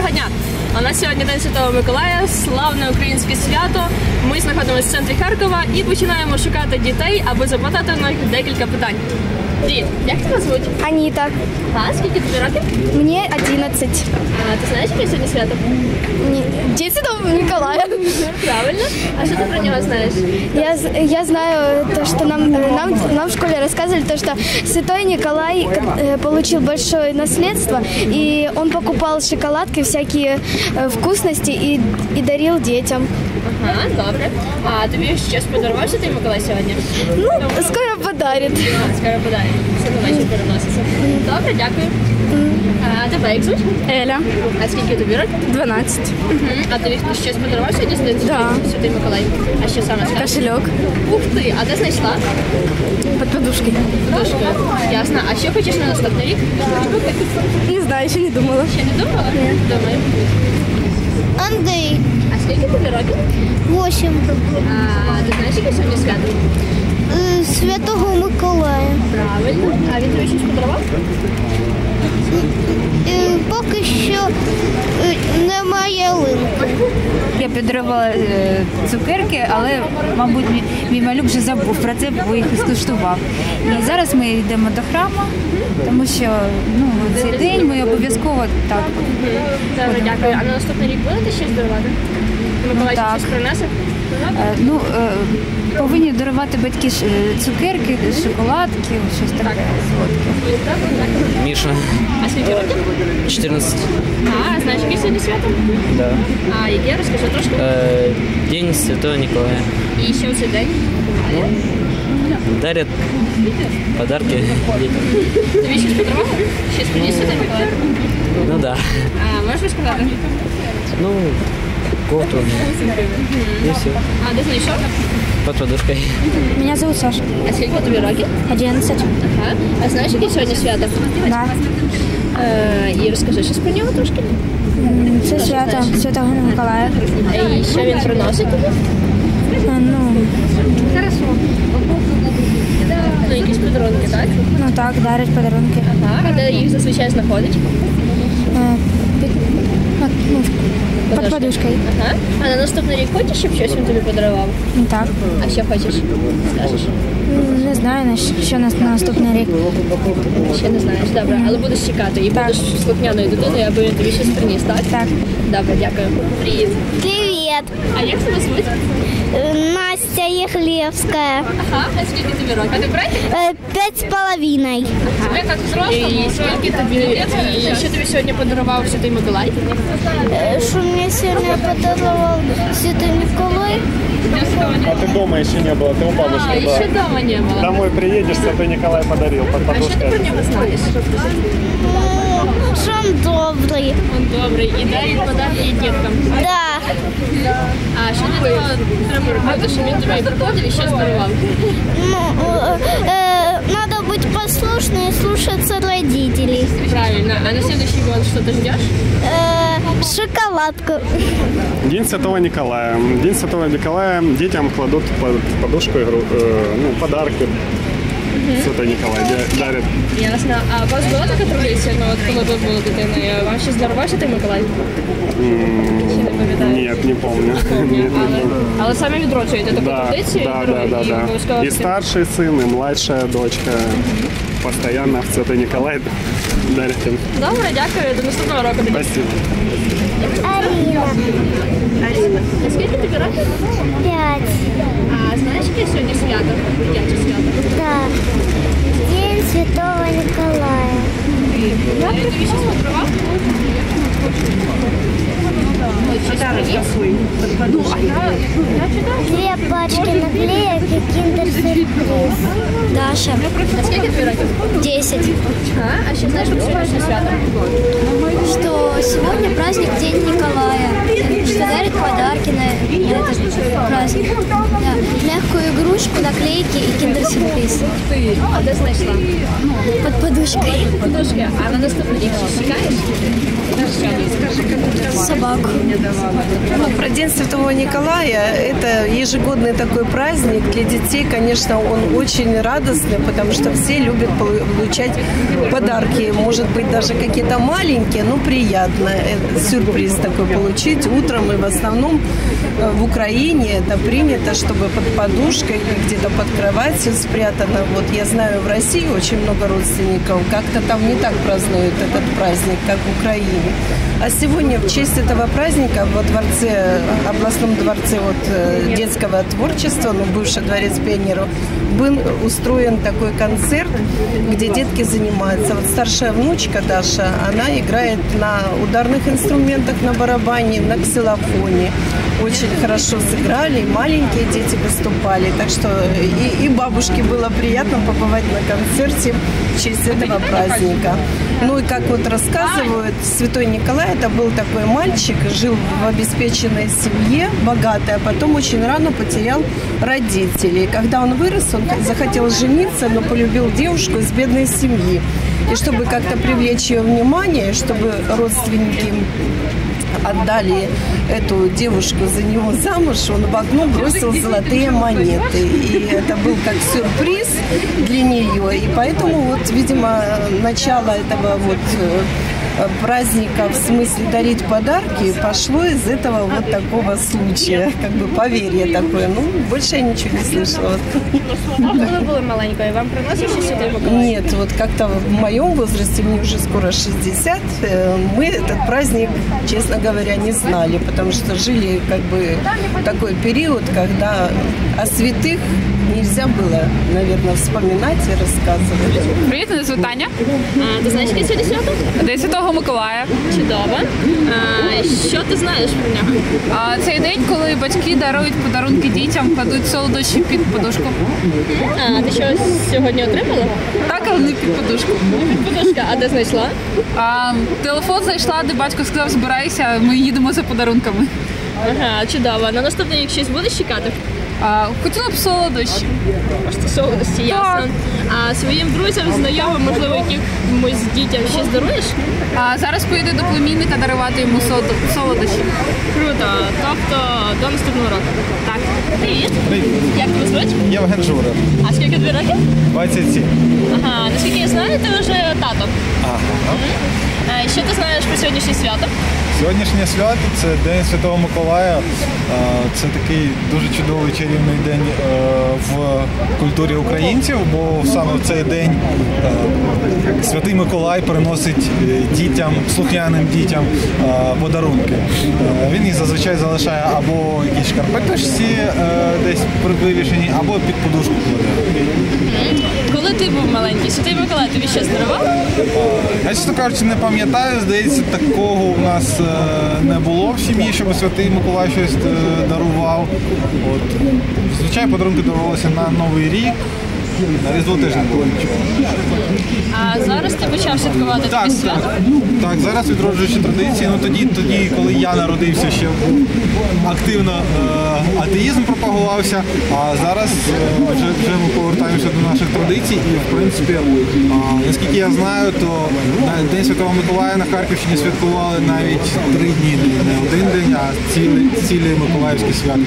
Доброго! У нас сьогодні День Святого Миколая, славне українське свято. Ми знаходимося в центрі Харкова і починаємо шукати дітей, аби запитати у них декілька питань. Привіт, як тебе звуть? Аніта. А скільки тобі років? Мені 11. А, ти знаєш, яке сьогодні свято? Ні. День Святого Миколая. Правильно. А що ти про нього знаєш? Я, з- я знаю то, что нам, э, нам, нам в школе рассказывали, то, что Святой Николай э, получил большое наследство, и он покупал шоколадки, всякие э, і і дарив дарил детям. Ага, добре. А тобі щось подарував Святий Миколай сьогодні? Ну, скоро подарит. А, скоро подай. Все на вечір переноситься. Добре, дякую. А тебе як звуть? Еля, А скільки тобі років? 12. А тобі хтось щось подарував сьогодні з Да. Святий Миколай? А що саме скажеш? Кошелек Ух ти, а де знайшла? под подушкой. Дошкою. Ясно. А що хочеш на наступний рік? Не знаю, еще не думала. Ще не думала? Думаю. Андрей, А скільки тобі років? 8. А ти знаєш, яке сьогодні свято? Святого Миколая. Правильно. А він тобі щось подарував? Е, Поки що е, немає ялинки. Я подарувала е, цукерки, але, мабуть, мій, мій малюк вже забув про це, бо їх скуштував. І зараз ми йдемо до храму, тому що ну, цей день ми обов'язково так. Добре, дякую. А на наступний рік будете щось дарувати? Миколай так. щось принесе? е, Ну, е, повинні дарувати батьки ш- е, цукерки, шоколадки, щось таке солодке. Миша, А скільки років? 14. А, знаєш, яке сьогодні свято? Да. А яке? Розкажи трошки. Э, День Святого Николая. І що в цей день? Дарят подарки детям. Тобі щось подарували? Щось приніс Святий Миколай? Ну да. А, можеш розказати? Ну, кофту. И все. А, де знайшов? Под подушкой. Меня зовут Саша. А скільки тобі років? 11. Ага. А знаєш, яке сьогодні свято? Да. Е, і розкажи щось про нього трошки. Це свято Святого Миколая. І що він приносить тобі? Ну, Ну, якісь подарунки, так? ну так, дарить подарунки. Ага. А де їх зазвичай знаходить? Е, Під, ну, під подушкою. Ага. А на наступний рік хочеш, щоб щось він тобі подарував? Ну так. А що хочеш? Скажеш? Ну, Не знаю, на що на на наступний рік. Ще не знаєш. Добре, але будеш чекати і будеш слухняною дитиною, аби він тобі щось приніс, так? Так. Добре, дякую. Привіт. Привіт. А як тебе звуть? Настя Єхлєвська. Ага, а скільки тобі років? А ти братик? П'ять з половиною. І скільки тобі, і що тобі сьогодні подарував Святий Миколай? Що мені сьогодні подарував Святий Миколай? А ты дома еще не было, ты у А, бабушки і была. ще дома не було. Домой приедешь, Святой Николай подарил под А що ти про подушкой. нього знаєш? Що він добрий. Он добрий і дарить подарки діткам. Да. А що для того треба робити, щоб він тобі приходив і щось дарував? Ну, э, надо быть послушной и слушаться родителей. Правильно. А на следующий год что ты ждешь? Э, шоколадку. День Святого Николая. День Святого Николая детям кладут под подушку игру, э, ну, подарки. Святой Николай да- дарит. Ясно. А у вас була така традиція, ну от коли ви були дитиною, вам щось дарував Святий Миколай? Чи не пам'ятаєте? Нет, не помню. Ні, Нет, не але, помню. але самі відроджуєте таку Да, традицію да, ігру, да, да, і да. обов'язково И Святий- старший сын, и младшая дочка постоянно в Святой Николай дарят им. Добре, дякую. До наступного року. тоді. Спасибо. Арина. А скільки тобі років? Пять. А знаєш, яке сьогодні свято? Дитяче свято. Да. День Святого Николая. Я тобі щось подарував? Ой, щось приніс? Ну, а я, я читаю. Две пачки наклеек и киндер-сюрприз. Даша. А скільки тобі років? Десять. А, а ще знаєш про сьогоднішнє свято? Что сегодня Наклейки и киндер-сюрприз. А де знайшла? Под подушкой. Подушки. А на наступний щось чекаєш? Собаку. Ну, про День Святого Николая – это ежегодный такой праздник. Для детей, конечно, он очень радостный, потому что все любят получать подарки. Может быть, даже какие-то маленькие, но приятно. Это сюрприз такой получить утром. И в основном э, в Украине это принято, чтобы под подушкой где-то под кроватью спрятано. Вот я знаю, в России очень много родственников. Как-то там не так празднуют этот праздник, как в Украине. А сегодня в честь этого праздника во дворце, областном дворце вот, э, детского творчества, ну, бывший дворец пионеров, был устроен такой концерт, где детки занимаются. Вот старшая внучка Даша, она играет на ударных инструментах, на барабане, на ксилофоне. Очень хорошо сыграли, и маленькие дети выступали. Так что и, и бабушке было приятно побывать на концерте в честь этого праздника. Ну и как вот рассказывают, Святой Николай это был такой мальчик, жил в обеспеченной семье, богатой, а потом очень рано потерял родителей. Когда он вырос, он захотел жениться, но полюбил девушку из бедной семьи. И чтобы как-то привлечь ее внимание, чтобы родственники отдали эту девушку за него замуж, он в окно бросил золотые монеты. И это был как сюрприз для нее. И поэтому вот, видимо, начало этого вот э, праздника в смысле дарить подарки пошло из этого вот такого случая, как бы поверье такое. Ну, больше я ничего не слышала. А коли були маленькою, вам приносять щось Святий Миколай? Нет, вот как-то в моем возрасте, мне уже скоро 60, э, мы этот праздник, честно говоря, не знали, потому что жили как бы такой период, когда о святых нельзя было, наверное, вспоминать и рассказывать. Привіт, мене звуть Таня. А, ти знаєш, яке сьогодні свято? День Святого Миколая. Чудово. А, що ти знаєш про нього? А цей день, коли батьки дарують подарунки дітям, кладуть солодощі під подушку. А, ти щось сьогодні отримала? Так, але не під подушку. Подушка, а де знайшла? А, телефон знайшла, де батько сказав, збирайся, ми їдемо за подарунками. Ага, чудово. На наступний рік щось будеш чекати? А, хотіла б солодощі. Просто солодості, ясно. А своїм друзям, знайомим, можливо, якимось дітям щось даруєш? А зараз поїду до племінника дарувати йому солод- солодощі. Круто. Тобто до наступного року. Так. Привіт. Як тебе звуть? Євген Журов, А скільки тобі років? 27. Ага, наскільки я знаю, ти вже тато. Ага. А, що ти знаєш про сьогоднішнє свято? Сьогоднішнє свято це День Святого Миколая. Е, Це такий дуже чудовий чарівний день е, в культурі українців, бо саме в цей день е, Святий Миколай приносить е, дітям, слухняним дітям е, подарунки. Е, Він їх зазвичай залишає або якісь шкарпеточці е, десь вивішені, або під подушку кладе. Коли ти був маленький, Святий Миколай тобі щось дарував? Я чесно кажучи, не пам'ятаю. Здається, такого у нас е, не було в сім'ї, щоб святий Миколай щось е, дарував. От. Звичайно, подарунки дарувалися на Новий рік. На Різдво теж не було нічого. А зараз ти почав святкувати Так, тобі свято? так. Так, зараз відроджуючи традиції. Ну тоді, тоді, коли я народився, ще активно е, атеїзм пропагувався. А зараз е, вже, вже ми повертаємося до наших традицій. І в принципі, а, наскільки я знаю, то на День Святого Миколая на Харківщині святкували навіть три дні, не один день, а ціле, ціле Миколаївське свято.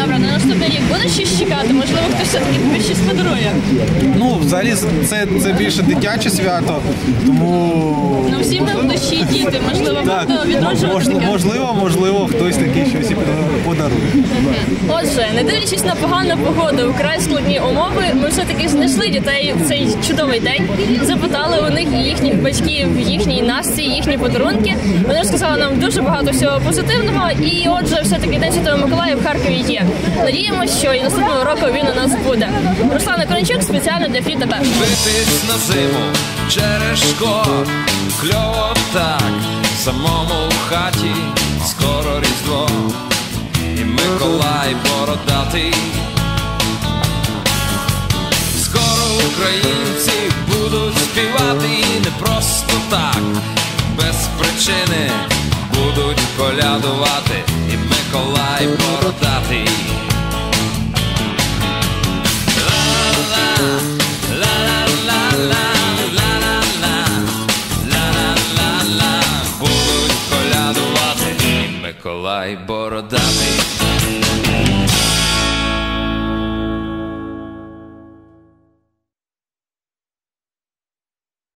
Добре, на наступний рік будеш щось чекати? Можливо, хтось все-таки тобі щось подарує? Ну, взагалі, це, це більше дитяче свято, тому Ну всі ми в душі діти, можливо, Так, відроджувати можливо, таке. можливо, можливо, хтось такий щось і подарує. Отже, не дивлячись на погану погоду, вкрай складні умови, ми все-таки знайшли дітей в цей чудовий день, запитали у них і їхніх батьків, їхній настрій, їхні подарунки. Вони розказали нам дуже багато всього позитивного. І отже, все-таки День Святого Миколая в Харкові є. Надіємося, що і наступного року він у нас буде. Руслана Кончук спеціально для Фрі ТВ. Битись на зиму через шкло Кльово так, самому в хаті Скоро різдво бородатий. Скоро українці будуть співати не просто так, без причини будуть колядувати і Миколай бородатий. Миколай бородатий